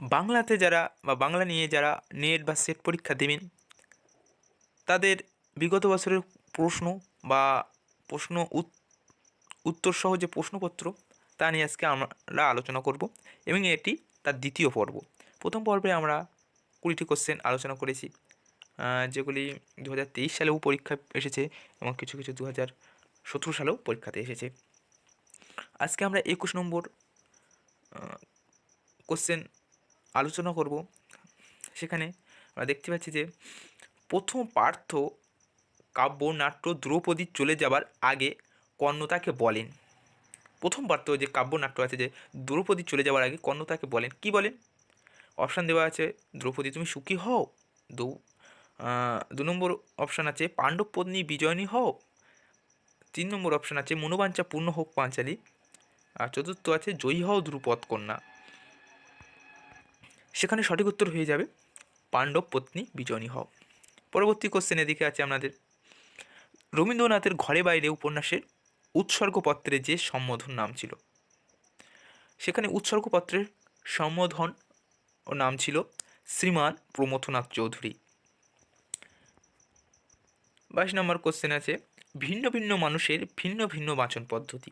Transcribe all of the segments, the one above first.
বাংলাতে যারা বা বাংলা নিয়ে যারা নেট বা সেট পরীক্ষা দেবেন, তাদের বিগত বছরের প্রশ্ন বা প্রশ্ন উত- উত্তরসহ যে প্রশ্নপত্র, তা নিয়ে আজকে আমরা আলোচনা করব এবং এটি তার দ্বিতীয় পর্ব। প্রথম পর্বে আমরা কুড়িটি কোশ্চেন আলোচনা করেছি যেগুলি দু হাজার তেইশ সালেও পরীক্ষা এসেছে এবং কিছু কিছু দু হাজার সতেরো সালেও পরীক্ষাতে এসেছে। আজকে আমরা একুশ নম্বর কোশ্চেন আলোচনা করব। সেখানে আমরা দেখতে পাচ্ছি যে প্রথম পার্থ কাব্য, নাট্য, দ্রৌপদী চলে যাবার আগে কর্ণ তাকে বলেন। প্রথম পার্থ যে কাব্য, নাট্য আছে যে দ্রৌপদী চলে যাওয়ার আগে কর্ণ তাকে বলেন। কি বলেন? অপশান দেওয়া আছে, দ্রৌপদী তুমি সুখী হও। দু দু নম্বর অপশান আছে পাণ্ডব পত্নী বিজয়নী হও। তিন নম্বর অপশান আছে মনোবাঞ্ছা পূর্ণ হোক পাঞ্চালী। আর চতুর্থ আছে, জয়ী হও দ্রুপদ কন্যা। সেখানে সঠিক উত্তর হয়ে যাবে পাণ্ডব পত্নী বিজয়নী হও। পরবর্তী কোশ্চেন এদিকে আছে আপনাদের রবীন্দ্রনাথের ঘরে বাইরে উপন্যাসের উৎসর্গপত্রে যে সম্বোধন নাম ছিল, সেখানে উৎসর্গপত্রের সম্বোধন ও নাম ছিল শ্রীমান প্রমথনাথ চৌধুরী। বাইশ নম্বর কোশ্চেন আছে, ভিন্ন ভিন্ন মানুষের ভিন্ন ভিন্ন বাচন পদ্ধতি।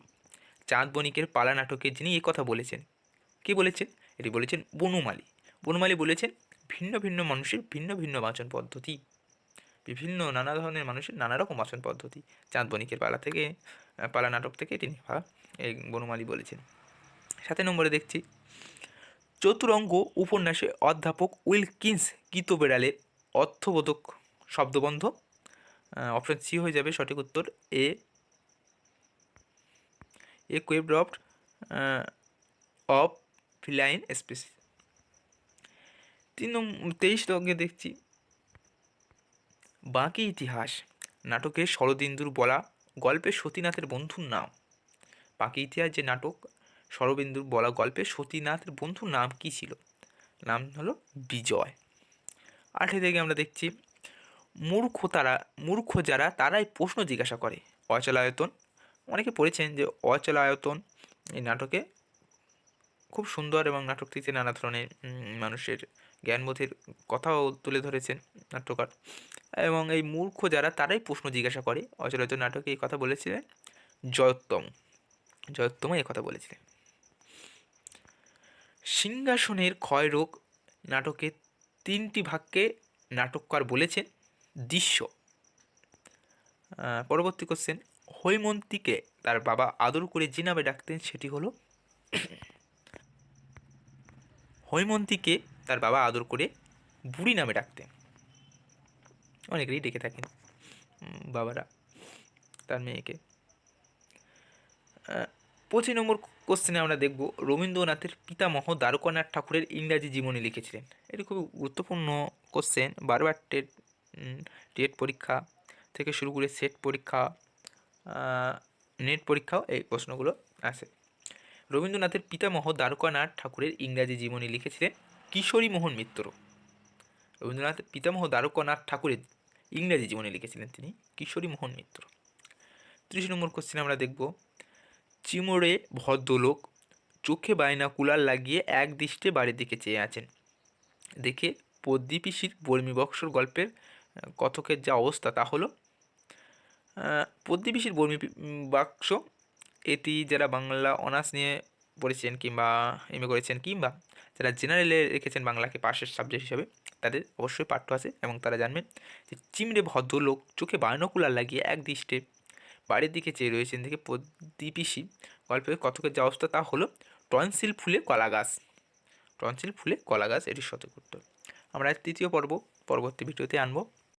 চাঁদ বণিকের পালা নাটকে যিনি কথা বলেছেন, কি বলেছেন? এটি বলেছেন বনমালী বনমালী বলেছেন, ভিন্ন ভিন্ন মানুষের ভিন্ন ভিন্ন বাচন পদ্ধতি। বিভিন্ন নানা ধরনের মানুষের নানা রকম বাচন পদ্ধতি। চাঁদ বণিকের পালা থেকে পালা নাটক থেকে নেওয়া এই বনমালী বলেছেন। সাথে নম্বরে দেখছি, চতুরঙ্গ উপন্যাসে অধ্যাপক উইলকিন্স গীত বেড়ালের অর্থবোধক শব্দবন্ধ অপশন সি হয়ে যাবে সঠিক উত্তর এ এ কোয়েব্রফট অফ ফিলাইন স্পেসিস তিন তেইশ লগ্নে দেখছি। বাকি ইতিহাস নাটকে শরদিন্দুর বলা গল্পে সতীনাথের বন্ধুর নাম। বাকি ইতিহাস যে নাটক শরবিন্দুর বলা গল্পে সতীনাথের বন্ধুর নাম কি ছিল? নাম হলো বিজয়। আঠে থেকে আমরা দেখছি মূর্খ তারা মূর্খ যারা, তারাই প্রশ্ন জিজ্ঞাসা করে, অচলায়তন। অনেকে পড়েছেন যে অচলায়তন এই নাটকে খুব সুন্দর এবং নাটকটিতে নানা ধরনের মানুষের জ্ঞানবোধের কথাও তুলে ধরেছেন নাট্যকার। এবং এই মূর্খ যারা, তারাই প্রশ্ন জিজ্ঞাসা করে। অচলায়তন নাটকে এই কথা বলেছিলেন জয়োত্তম। জয়োত্তম এই কথা বলেছিলেন। সিংহাসনের ক্ষয়রোগ নাটকে তিনটি ভাগকে নাটককার বলেছেন দৃশ্য। পরবর্তী কোশ্চেন হৈমন্তীকে তার বাবা আদর করে যে নামে ডাকতেন, সেটি হলো হৈমন্তীকে তার বাবা আদর করে বুড়ি নামে ডাকতেন। অনেকেরই ডেকে থাকেন বাবারা, তার মেয়েকে। পঁচিশ নম্বর কোশ্চেনে আমরা দেখব, রবীন্দ্রনাথের পিতামহ দ্বারকানাথ ঠাকুরের ইংরাজি জীবনী লিখেছিলেন। এটি খুব গুরুত্বপূর্ণ কোশ্চেন বারবার টেট টেট পরীক্ষা থেকে শুরু করে সেট পরীক্ষা নেট পরীক্ষাও এই প্রশ্নগুলো আসে। রবীন্দ্রনাথের পিতামহ দ্বারকানাথ ঠাকুরের ইংরাজি জীবনী লিখেছিলেন কিশোরী মোহন মিত্র। রবীন্দ্রনাথের পিতামহ দ্বারকানাথ ঠাকুরের ইংরাজি জীবনী লিখেছিলেন তিনি কিশোরী মোহন মিত্র। ত্রিশ নম্বর কোশ্চেন আমরা দেখব। চিমড়ে ভদ্রলোক চোখে বায়না কুলার লাগিয়ে এক দৃষ্টে বাড়ির দিকে চেয়ে আছেন। দেখে পদ্মীপিসির বর্মী বক্সর গল্পের, কথকের যা অবস্থা তা হলো পদ্মীপিসির বর্মী বাক্স এটি যারা বাংলা অনার্স নিয়ে পড়েছেন কিংবা এম করেছেন কিংবা যারা জেনারেলে রেখেছেন বাংলাকে পাশের সাবজেক্ট হিসাবে, তাদের অবশ্যই পাঠ্য আছে এবং তারা জানবেন যে চিমড়ে ভদ্রলোক চোখে বায়নকুলার লাগিয়ে এক দৃষ্টে বাড়ির দিকে চেয়ে রয়েছেন দেখে প্রদীপিসি গল্পের কথকের যা অবস্থা তা হলো টনসিল ফুলে কলা গাছ। টনসিল ফুলে কলা গাছ, এটি সতর্ক আমরা তৃতীয় পর্ব, পরবর্তী ভিডিওতে আনব।